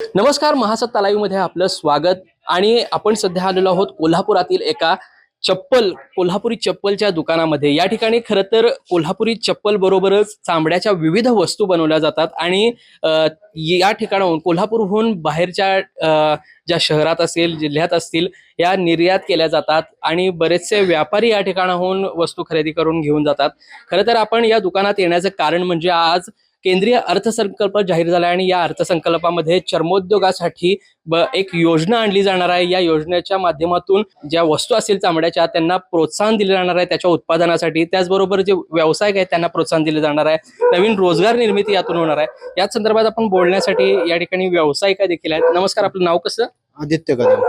नमस्कार महासत्ता लाईव्हमध्ये आपलं स्वागत. आणि आपण सध्या आलेलो आहोत कोल्हापुरातील एका चप्पल कोल्हापुरी चप्पलच्या दुकानामध्ये. या ठिकाणी खरं तर कोल्हापुरी चप्पल बरोबरच चांबड्याच्या विविध वस्तू बनवल्या जातात. आणि या ठिकाणाहून कोल्हापूरहून बाहेरच्या अ, ज्या शहरात असेल जिल्ह्यात असतील या निर्यात केल्या जातात. आणि बरेचसे व्यापारी या ठिकाणाहून वस्तू खरेदी करून घेऊन जातात. खरं तर आपण या दुकानात येण्याचं कारण म्हणजे आज केंद्रीय अर्थसंकल्प जाहीर झाला आणि या अर्थसंकल्पामध्ये चर्मोद्योगासाठी एक योजना आणली जाणार आहे. या योजनेच्या माध्यमातून ज्या वस्तू असतील चामड्याच्या त्यांना प्रोत्साहन दिले जाणार आहे त्याच्या उत्पादनासाठी. त्याचबरोबर जे व्यावसायिक आहेत त्यांना प्रोत्साहन दिले जाणार आहे. नवीन रोजगार निर्मिती यातून होणार आहे. याच संदर्भात आपण बोलण्यासाठी या ठिकाणी व्यावसायिक देखील आहेत. नमस्कार आपलं नाव कसं? आदित्य कदम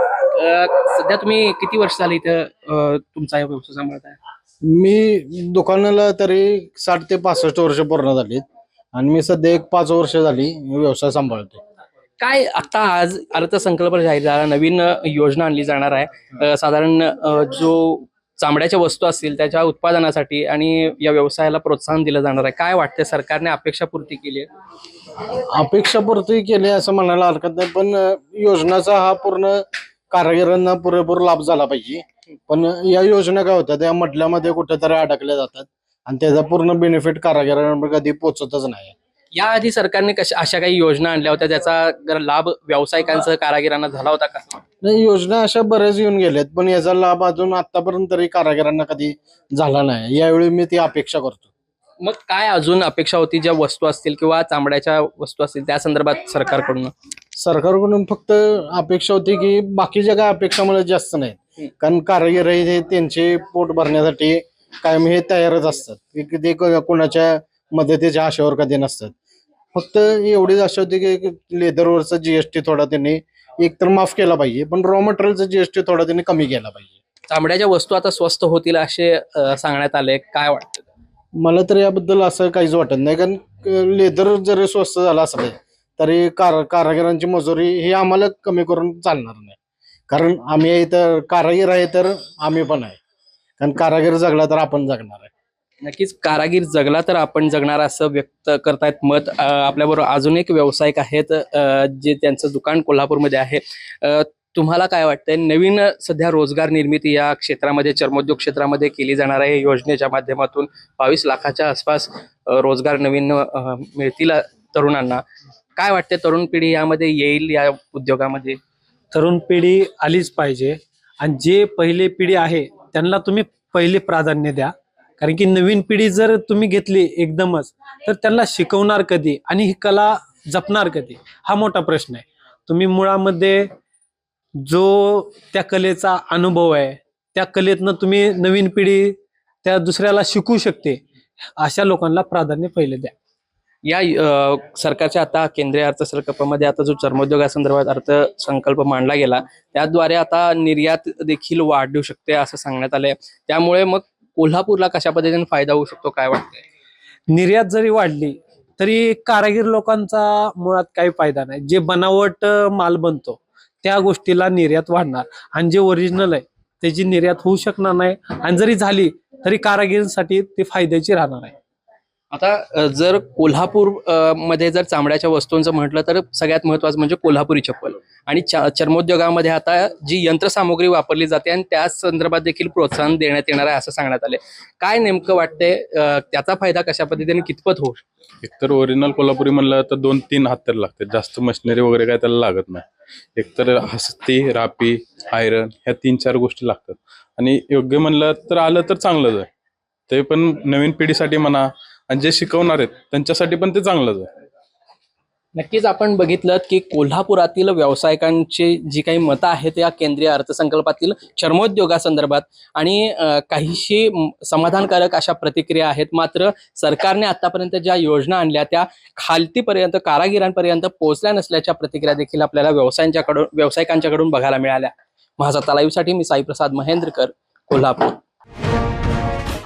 सध्या तुम्ही किती वर्ष झाले इथं तुमचा व्यवसाय सांभाळत आहे मी दुकानाला तरी साठ ते पासष्ट वर्ष पूर्ण झालीत. आणि मी सध्या एक पाच वर्ष झाली व्यवसाय सांभाळतो काय आता आज अर्थसंकल्प जाहीर झाला नवीन योजना आणली जाणार आहे. साधारण जो चामड्याच्या वस्तू असतील त्याच्या उत्पादनासाठी आणि या व्यवसायाला प्रोत्साहन दिलं जाणार आहे. काय वाटतं सरकारने अपेक्षा पूर्ती केली आहे? अपेक्षापूर्ती केली असं म्हणायला हरकत नाही पण योजनाचा हा पूर्ण कारागिरांना पुरेपूर लाभ झाला पाहिजे. पण या योजना काय होत्या त्या मधल्यामध्ये कुठेतरी अडकल्या जातात. आणि त्याचा पूर्ण बेनिफिट कारागिरांना कधी पोचतच नाही. याआधी सरकारने कशा अशा काही योजना आणल्या होत्या त्याचा लाभ व्यावसायिकांसह कारागिरांना झाला होता का? नाही योजना अशा बऱ्याच येऊन गेल्यात पण याचा लाभ अजून आतापर्यंत तरी कारागिरांना कधी झाला नाही. यावेळी मी ती अपेक्षा करतो. मग काय अजून अपेक्षा होती ज्या वस्तू असतील किंवा चामड्याच्या वस्तू असतील त्या संदर्भात सरकारकडून? सरकारकडून फक्त अपेक्षा होती की बाकीच्या काय अपेक्षा मला जास्त. नाहीत कारण कारागीर हे त्यांचे पोट भरण्यासाठी कायम हे तयारच असतात. ते कोणाच्या मदतीच्या आशेवर कधी नसतात. फक्त एवढीच आशा होती की लेदरवरचा जीएसटी थोडा त्यांनी एकतर माफ केला पाहिजे पण रॉ मटेरियलचा जीएसटी थोडा त्यांनी कमी केला पाहिजे. चामड्याच्या वस्तू आता स्वस्त होतील असे सांगण्यात आले. काय वाटतं? मला तर याबद्दल असं काहीच वाटत नाही कारण लेदर जरी स्वस्त झालं असलं तरी कार कारागिरांची मजुरी ही आम्हाला कमी करून चालणार नाही. कारण आम्ही इथं कारागीर आहे तर आम्ही पण आहे. कारण कारागीर जगला तर आपण जगणार आहे. नक्कीच कारागीर जगला तर आपण जगणार असं व्यक्त करतायत मत. आपल्याबरोबर अजून एक व्यावसायिक आहेत जे त्यांचं दुकान कोल्हापूरमध्ये आहे. तुम्हाला काय वाटतंय? नवीन सध्या रोजगार निर्मिती या क्षेत्रामध्ये चर्मोद्योग क्षेत्रामध्ये केली जाणार आहे. योजनेच्या माध्यमातून बावीस लाखाच्या आसपास रोजगार नवीन मिळतील तरुणांना. काय वाटते तरुण पिढी यामध्ये येईल या उद्योगामध्ये? तरुण पिढी आलीच पाहिजे. आणि जे पहिले पिढी आहे त्यांना तुम्ही पहिले प्राधान्य द्या. कारण की नवीन पिढी जर तुम्ही घेतली एकदमच तर त्यांना शिकवणार कधी आणि ही कला जपणार कधी? हा मोठा प्रश्न आहे. तुम्ही मुळामध्ये जो त्या कलेचा अनुभव आहे त्या कलेतनं तुम्ही नवीन पिढी त्या दुसऱ्याला शिकू शकते अशा लोकांना प्राधान्य पहिले द्या. या सरकारच्या आता केंद्रीय अर्थसंकल्पामध्ये आता जो चर्मोद्योगासंदर्भात अर्थसंकल्प मांडला गेला त्याद्वारे आता निर्यात देखील वाढू शकते असं सांगण्यात आलंय. त्यामुळे मग कोल्हापूरला कशा पद्धतीने फायदा होऊ शकतो काय वाटतंय? निर्यात जरी वाढली तरी कारागीर लोकांचा मुळात काही फायदा नाही. जे बनावट माल बनतो त्या गोष्टीला निर्यात वाढणार. आणि जे ओरिजिनल आहे त्याची निर्यात होऊ शकणार नाही. आणि जरी झाली तरी कारागिरांसाठी ती फायद्याची राहणार आहे. आता जर कोल्हापूरमध्ये जर चामड्याच्या वस्तूंचं म्हटलं तर सगळ्यात महत्वाचं म्हणजे कोल्हापुरी चप्पल. आणि चर्मोद्योगामध्ये आता जी यंत्रसामुग्री वापरली जाते आणि त्या संदर्भात देखील प्रोत्साहन देण्यात येणार आहे असं सांगण्यात आले काय नेमकं वाटतंय त्याचा फायदा कशा पद्धतीने कितपत होऊ एकतर ओरिजिनल कोल्हापुरी म्हणलं तर दोन तीन हात तर लागतात. जास्त मशिनरी वगैरे काय त्याला लागत नाही. एकतर हस्ती रापी आयरन ह्या तीन चार गोष्टी लागतात. आणि योग्य म्हणलं तर आलं तर चांगलंच आहे. ते पण नवीन पिढीसाठी म्हणा आणि जे शिकवणार आहेत त्यांच्यासाठी पण ते चांगलंच आहे. नक्कीच आपण बघितलं की कोल्हापुरातील व्यावसायिकांची जी काही मतं आहेत या केंद्रीय अर्थसंकल्पातील चर्मोद्योगासंदर्भात आणि काहीशी समाधानकारक अशा प्रतिक्रिया आहेत. मात्र सरकारने आतापर्यंत ज्या योजना आणल्या त्या खालतीपर्यंत कारागिरांपर्यंत पोहोचल्या नसल्याच्या प्रतिक्रिया देखील आपल्याला व्यवसायांच्याकडून व्यावसायिकांच्याकडून बघायला मिळाल्या. माझा तलाईसाठी मी साईप्रसाद महेंद्रकर कोल्हापूर.